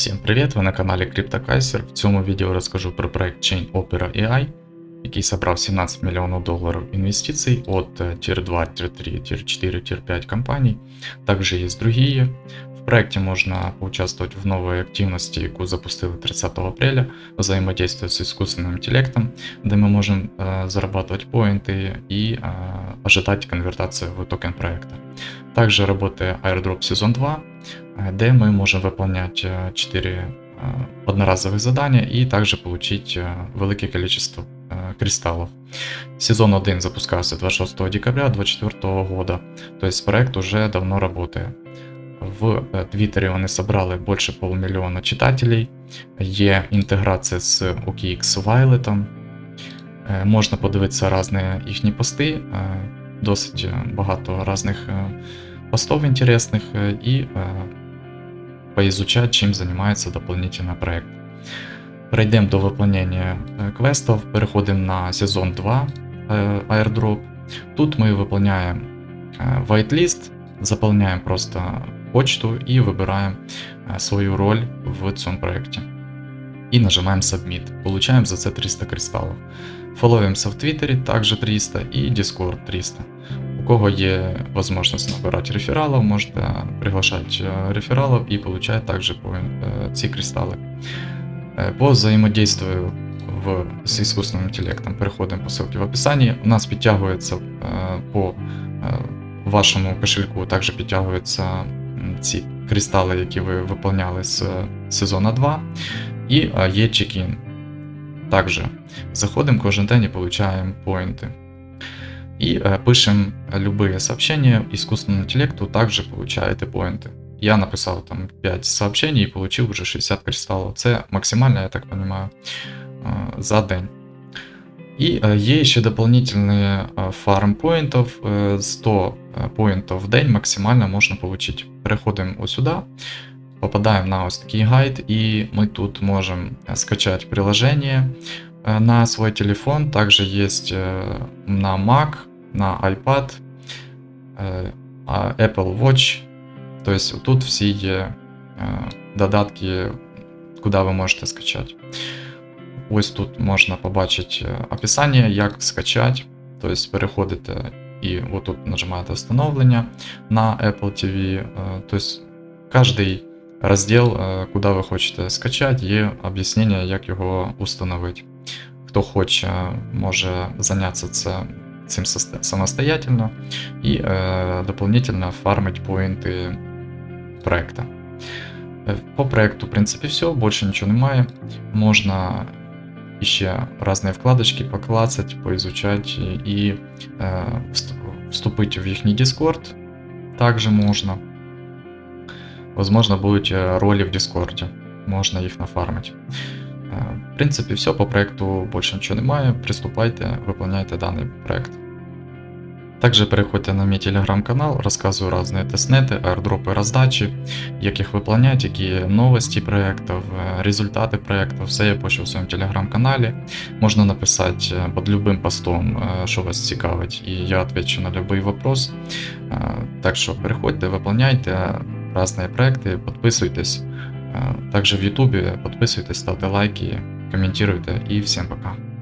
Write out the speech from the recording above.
Всім привіт! Ви на каналі CryptoKaiser. В цьому відео розкажу про проект Chain Opera AI, який собрав 17 мільйонів доларів інвестицій от е, Tier 2, Tier 3, Tier 4, Tier 5 компаний. Также есть другие. В проекте можно поучаствовать в новой активности, яку запустили 30 апреля, взаимодействовать с искусственным интеллектом, где мы можем э, зарабатывать поинты и э, ожидать конвертацию в токен проекта. Также работает Airdrop сезон 2, э, где мы можем выполнять 4 одноразовых задания и также получить э, великое количество э, кристаллов. Сезон 1 запускался 26 декабря 2024 года, то есть проект уже давно работает. В э, Твіттері вони собрали більше полумільйона читателей, є інтеграція з OKX Violet. Е, Можна подивитися різні їхні пости, е, досить багато різних е, постов інтересних е, і е, поизучать, чим займається дополнительно проект. Перейдемо до виконання е, квестів, переходимо на сезон 2 е, Airdrop. Тут ми виконуємо е, whitelist, заполняем просто почту и выбираем э, свою роль в цьому проекте И нажимаем Submit. Получаем за це 300 кристаллов. Фоловимся в Твиттере, также 300 и Discord 300. У кого є возможность набирать рефералов, можете приглашать э, рефералов и получать также по, э, ці кристаллы. Э, По взаимодействию в, с искусственным интеллектом переходим по ссылке в описании. У нас підтягується э, по э, вашому кошельку також підтягуються м, ці кристали, які ви виповняли з е, сезону 2, і е, є чекін. Також заходимо кожен день і получаємо поінти. І е, пишемо любые сообщения искусственному интеллекту, также получаете поинты. Я написал там 5 сообщений и получил уже 60 кристаллов. Це максимально, я так понимаю, е, за день. И э, є ще дополнительные э, фарм поинтов. э, 100 э, поинтов в день максимально можна получить. Переходимо ось сюди, попадаємо на ось такий гайд, і ми тут можемо скачати приложение э, на свой телефон. Также есть э, на Mac, на iPad, э, а, Apple Watch. То есть тут всі є е, додатки, куди ви можете скачати. Ось тут можна побачити е, описання, як скачати. Тобто переходите і отут нажимаєте встановлення на Apple TV. е, Тобто кожний розділ, е, куди ви хочете скачати, є об'яснення, як його установити. Хто хоче, може зайнятися це, цим самостоятельно і е, дополнительно фармить поінти проекта. Е, По проекту, в принципі, все, більше нічого немає. Можна ще різні вкладочки поклацати, поизучать і е, вступити в їхній Discord. Також можна. Возможно, будуть е, ролі в Discord. Можна їх нафармити. Е, В принципі, все, по проекту більше нічого немає. Приступайте, виконуйте даний проект. Также переходьте на мій телеграм-канал, розказую різні тестнети, аирдропи роздачі, як їх виповнять, які новості проєктів, е, результати проєктів, все я пишу в своєму телеграм-каналі. Можна написати під любим постом, що вас цікавить, і я відповідаю на будь-який. Е, Так що переходьте, виповняйте різні проекты, подписывайтесь. Также в Ютубе подписывайтесь, ставьте лайки, комментируйте и всем пока.